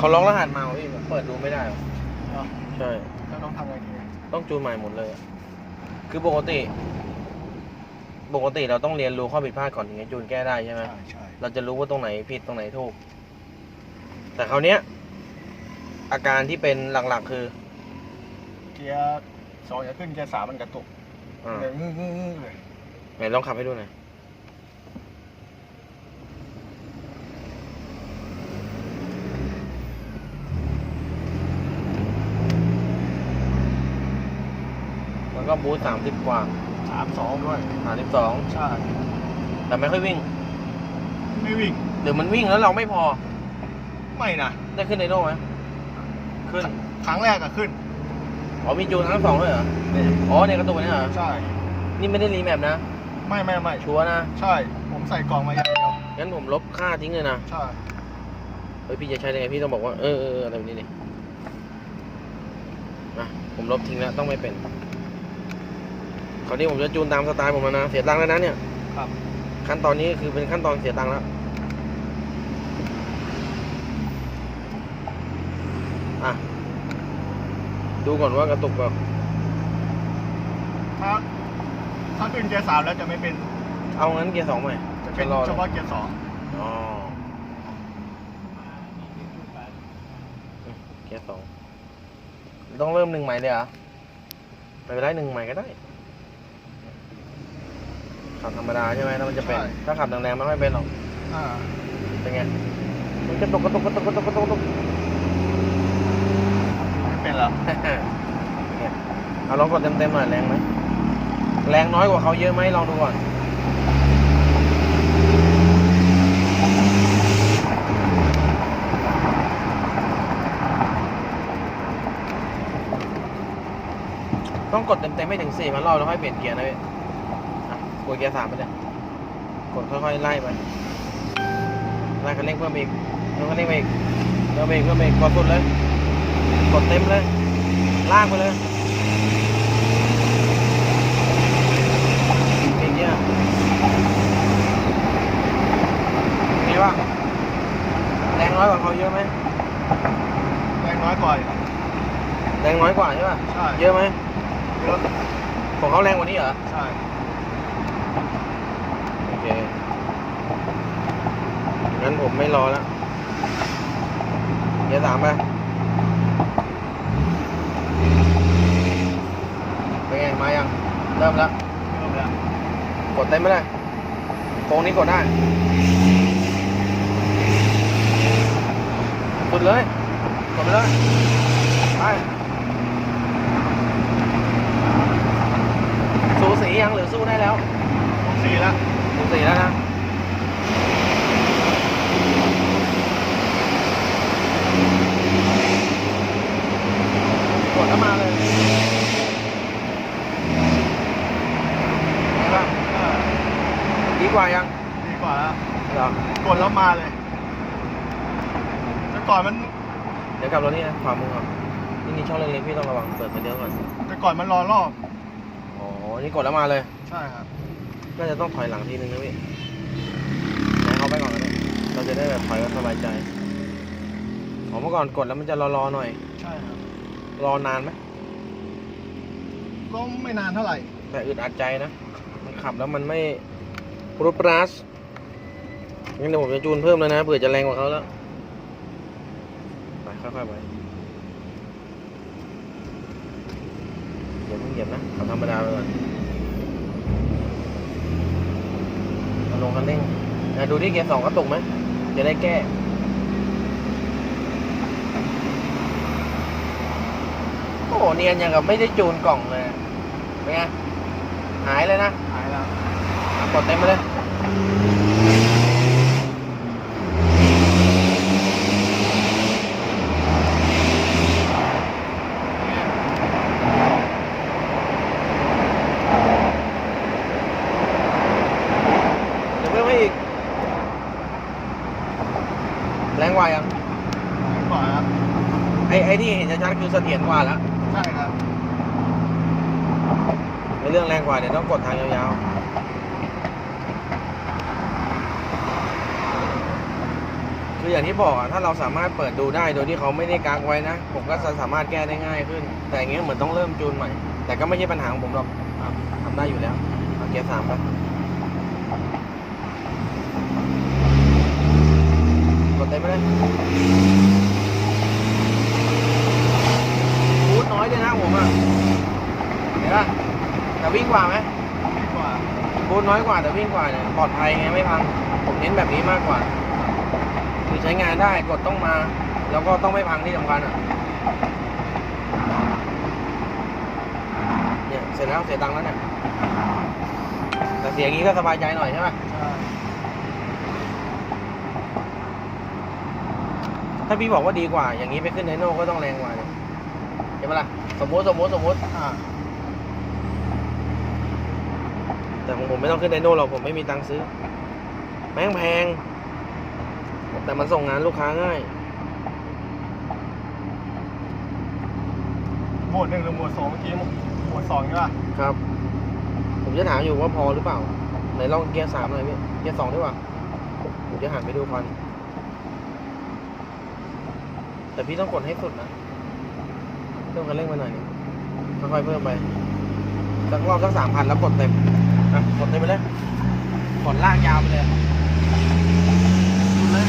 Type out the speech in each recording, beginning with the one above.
เขาล็อกรหัสมาพี่ผมเปิดดูไม่ได้หรอเนาะใช่ แล้วต้องทำไงทีต้องจูนใหม่หมดเลยอะคือปกติ ปกติเราต้องเรียนรู้ข้อผิดพลาดก่อนถึงจะจูนแก้ได้ใช่ไหม ใช่ใช่เราจะรู้ว่าตรงไหนผิดตรงไหนถูก แต่คราวเนี้ย อาการที่เป็นหลักๆคือเกียร์สองจะขึ้นเกียร์สามมันกระตุกอ่าเลยงึ้งงึ้งงึ้งเลย ไหนลองขับให้ดูหน่อย ก็บูสต์สามสิบกว่าสามสองด้วยสามสิบสองใช่แต่ไม่ค่อยวิ่ง ไม่วิ่งหรือมันวิ่งแล้วเราไม่พอ ไม่นะได้ขึ้นไดโน่ไหมขึ้นครั้งแรกอะขึ้นอ๋อมีจูนทั้งสองด้วยเหรอนี่อ๋อในกระตุกเนี่ยเหรอใช่ นี่ไม่ได้รีแมปนะ ไม่ไม่ไม่ชัวร์นะ ใช่ ผมใส่กล่องมาอย่างเดียวงั้นผมลบค่าทิ้งเลยนะ ใช่ เฮ้ยพี่จะใช้ได้ไงพี่ต้องบอกว่าเออเออเอออะไรแบบนี้นี่นะผมลบทิ้งแล้วต้องไม่เป็น คราวนี้ผมจะจูนตามสไตล์ผมแล้วนะ เสียตังค์แล้วนะเนี่ย ครับ ขั้นตอนนี้คือเป็นขั้นตอนเสียตังค์แล้ว อะ ดูก่อนว่ากระตุกแบบถ้าถ้าขึ้นเกียร์สามแล้วจะไม่เป็น เอางั้นเกียร์สองใหม่จะเป็นรอเฉพาะเกียร์สองอ๋ออืมเกียร์สอง ต้องเริ่มหนึ่งใหม่เลยเหรอไม่เป็นไรหนึ่งใหม่ก็ได้ ขับธรรมดาใช่ไหมแล้วมันจะเป็นถ้าขับแรงๆมันไม่เป็นหรอก อ่าเป็นไง มันกระตุกกระตุกกระตุกกระตุกกระตุกกระตุกไม่เป็นเหรอเนี่ยเอาลองกดเต็มๆหน่อยแรงไหมแรงน้อยกว่าเขาเยอะไหมลองดูก่อนต้องกดเต็มๆไม่ถึงสี่มันรอบแล้วค่อยเปลี่ยนเกียร์นะพี่อะก ดเกียร์สามไปเลยกดค่อยๆไล่ไปไล่คันเร่งเพิ่มอีกเพิ่มคันเร่งไปอีกเพิ่มไปอีกเพิ่มอีกกดสุดเลย กดเต็มเลย ลากไปเลยอีกเนี่ยเป็นไงบ้างแรงน้อยกว่าเขาเยอะไหม แรงน้อยกว่าอีก แรงน้อยกว่าใช่ป่ะ ใช่ เยอะไหม เยอะ ของเขาแรงกว่านี้เหรอ ใช่ โอเค งั้นผม ไม่รอแล้วเดี๋ยวสามไปเป็นไงมายัง เริ่มแล้ว เริ่มแล้ว กดเต็มไม่ได้โค้งนี้กดได้กดเลย กดไปเลย ไป สูสียังหรือสู้ได้แล้วผมสี่แล้ว สูสีแล้วนะ กดแล้วมาเลยไงบ้าง อ่า ดี กว่ายังดีกว่าแล้วเหรอกดแล้วมาเลยแต่ก่อนมันเดี๋ยวกลับรถนี่นะขวามือก่อนนี่มีช่องเล็กๆพี่ต้องระวังเปิดไฟเลี้ยวก่อนแต่ก่อนมันรอรอบอ๋อนี่กดแล้วมาเลย ใช่ครับน่าจะต้องถอยหลังทีนึงนะพี่ให้เขาไปก่อนก็ได้เราจะได้แบบถอยก็สบายใจอ๋อเมื่อก่อนกดแล้วมันจะรอๆหน่อย ใช่ครับ รอนานไหมก็ไม่นานเท่าไหร่ แต่อึดอัดใจนะ มันขับแล้วมันไม่ รุปรัสงั้นเดี๋ยวผมจะจูนเพิ่มแล้วนะเผื่อจะแรงกว่าเขาแล้ว ไปค่อยๆไปอย่าเพิ่งเหยียบนะขับธรรมดาไปก่อนเอาลงคันเร่งดูที่เกียร์สองกระตุกไหม จะได้แก้โอ้โหเนียนอย่างกับไม่ได้จูนกล่องเลย เป็นไง หายเลยนะ หายแล้ว กดเต็มไปเลยเดี๋ยวเพิ่มให้อีกแรงกว่ายังหายกว่าครับ ไอ้ไอ้ที่เห็นชัดๆคือเสถียรกว่าแล้ว ใช่ครับในเรื่องแรงกว่าเดี๋ยวต้องกดทางยาวๆ คืออย่างที่บอกอะถ้าเราสามารถเปิดดูได้โดยที่เขาไม่ได้กักไว้นะ ผมก็จะสามารถแก้ได้ง่ายขึ้น แต่อย่างเงี้ยเหมือนต้องเริ่มจูนใหม่ แต่ก็ไม่ใช่ปัญหาของผมหรอกครับทำได้อยู่แล้วเอาเกียร์สามไปกดเต็มไปเลยพูดน้อยเลยนะผมอะเห็นปะแต่วิ่งกว่าไหมดีกว่าบูทน้อยกว่าแต่วิ่งกว่าเนี่ยปลอดภัยไงไม่พังผมเน้นแบบนี้มากกว่าคือ ใช้งานได้กดต้องมา แล้วก็ต้องไม่พังที่สำคัญอะเนี่ยเสร็จแล้วเสียตังค์แล้วเนี่ยแต่เสียอย่างนี้ก็สบายใจหน่อยใช่ไหมใช่ถ้าพี่บอกว่าดีกว่า อย่างนี้ไปขึ้นไดโน่ก็ต้องแรงกว่าเนี่ยเห็นปะล่ะสมมติสมมติสมมติอ่าแต่ของผมไม่ต้องขึ้นไดโน่หรอกผมไม่มีตังค์ซื้อแพงแพง แต่มันส่งงานลูกค้าง่าย หมวดหนึ่งหรือหมวดสองเมื่อกี้หมวดสองใช่ป่ะครับ ผมจะถามอยู่ว่าพอหรือเปล่าไหนลองเกียร์สามหน่อยพี่เกียร์สองดีกว่าผมจะหันไปดูควันแต่พี่ต้องกดให้สุดนะเพิ่มคันเร่งมาหน่อยหนึงค่อยๆเพิ่มไปสักรอบสักสามพันแล้วกดเต็มอะกดเต็มไปเลยกดลากยาวไปเลยดูเลย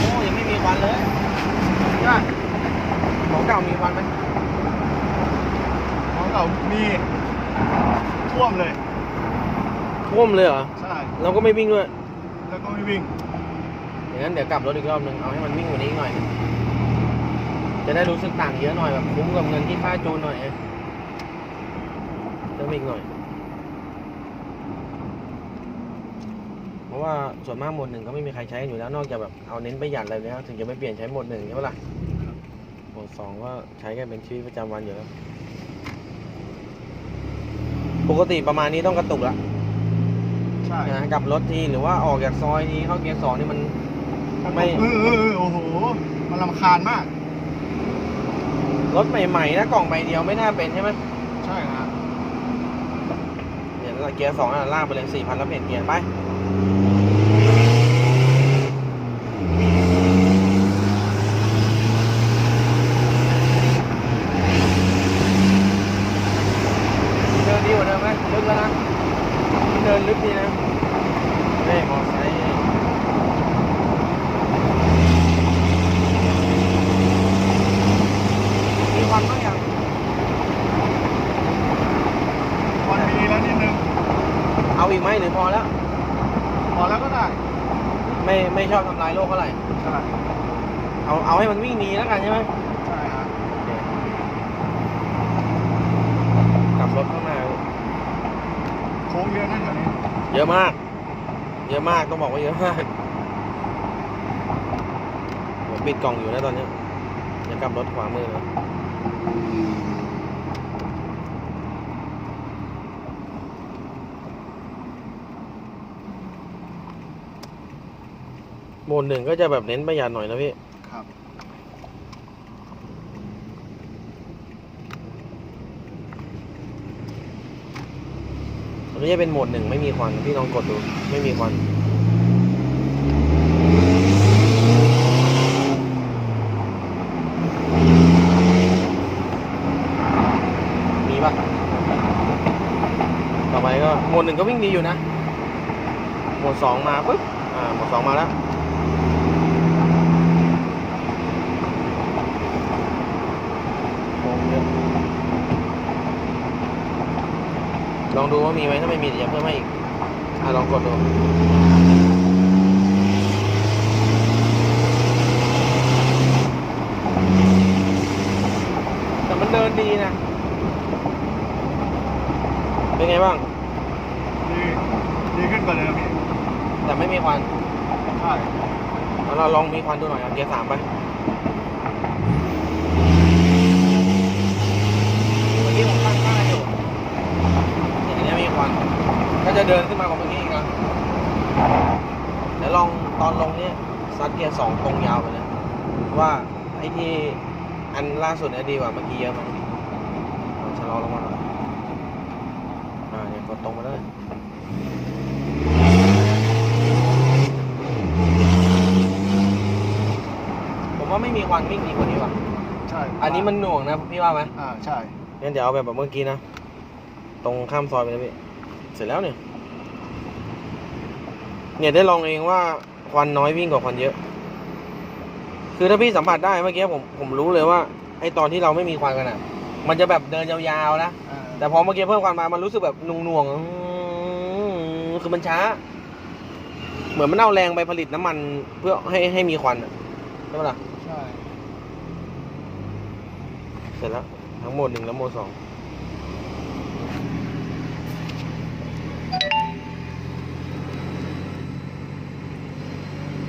โอ้ยังไม่มีควันเลยใช่ปะของเก่ามีควันไหม ของเก่ามีท่วมเลย ท่วมเลยเหรอ ใช่ เราก็ไม่วิ่งด้วย แล้วก็ไม่วิ่งอย่างนั้นเดี๋ยวกลับรถอีกรอบหนึ่งเอาให้มันวิ่งกว่านี้อีกหน่อยหนึ่งจะได้รู้สึกต่างเยอะหน่อยแบบคุ้มกับเงินที่ค่าจูนหน่อยเองเติมอีกหน่อย เพราะว่าส่วนมากโหมดหนึ่งก็ไม่มีใครใช้กันอยู่แล้ว นอกจากแบบเอาเน้นประหยัดอะไรแล้ว ถึงจะไม่เปลี่ยนใช้โหมดหนึ่งใช่ปะล่ะโหมดสองก็ใช้กันเป็นชีวิตประจำวันอยู่แล้ว ปกติประมาณนี้ต้องกระตุกละ ใช่นะกลับรถทีหรือว่าออกจากซอยนี้เข้าเกียร์สองนี่มันไม่เออเออเออโอ้โห มันลำคาญมาก รถใหม่ๆนะกล่องใบเดียวไม่น่าเป็นใช่ไหมใช่ฮะเดี๋ยวเกียร์สองอะลากไปเลยสี่พันแล้วเปลี่ยนเกียร์ไปเดินดีกว่าเดิมไหมลึกแล้วนะ เดินลึกดีนะเฮ้ยมอไซค์มีควันบ้างยังวันมีแล้วนิดนึง เอาอีกไหมหรือพอแล้ว พอแล้วก็ได้ ไม่ไม่ชอบทำลายโลกเท่าไหร่ใช่เอาเอาให้มันวิ่งหนีแล้วกันใช่ไหมใช่ฮะกลับรถข้างหน้าโค้งเยอะนะแถวนี้เยอะมาก เยอะมากต้องบอกว่าเยอะมากผมปิดกล่องอยู่นะตอนเนี้ยจะกลับรถขวามือนะโหมดหนึ่งก็จะแบบเน้นประหยัดหน่อยนะพี่ ครับ มันจะเป็นโหมดหนึ่งไม่มีควันพี่ลองกดดูไม่มีควันมีปะต่อไปก็โหมดหนึ่งก็วิ่งดีอยู่นะ โหมดสองมาปุ๊บอ่าโหมดสองมาแล้ว โค้งเยอะ ลองดูว่ามีไหมถ้าไม่มีเดี๋ยวจะเพิ่มให้อีกอะลองกดดูแต่มันเดินดีนะ เป็นไงบ้าง ดีดีขึ้นกว่าเดิมอีกแต่ไม่มีควัน ใช่ เอาเราลองมีควันดูหน่อยเอาเกียร์สามไปเมื่อกี้ผมตั้งค่าอยู่เนี่ยอันเนี้ยมีค วัน ก็จะเดินขึ้นมากว่าเมื่อกี้อีกนะเดี๋ยวลองตอนลงเนี่ยซัดเกียร์สองตรงยาวไปเลยว่าไอ้ที่อันล่าสุดเนี่ยดีกว่าเมื่อกี้เยอะไหมลองชะลอลงมาหน่อยอ่าเนี่ยกดตรงมาเลยผมว่าไม่มีควันวิ่งดีกว่านี้ว่ะใช่อันนี้มันหน่วงนะพี่ว่าไหมอ่าใช่งั้นเดี๋ยวเอาแบบแบบเมื่อกี้นะ ตรงข้ามซอยไปนะพี่ เสร็จแล้วเนี่ย เนี่ยได้ลองเองว่าควันน้อยวิ่งกว่าควันเยอะ คือถ้าพี่สัมผัสได้เมื่อกี้ผมผมรู้เลยว่าไอตอนที่เราไม่มีควันกันอะ มันจะแบบเดินยาวๆนะอ่าแต่พอเมื่อกี้เพิ่มควันมา มันรู้สึกแบบหน่วงๆอืมคือมันช้า เหมือนมันเอาแรงไปผลิตน้ำมันเพื่อให้ให้มีควันอะใช่ปะล่ะ ใช่ เสร็จแล้ว ทั้งโหมดหนึ่งและโหมดสองอ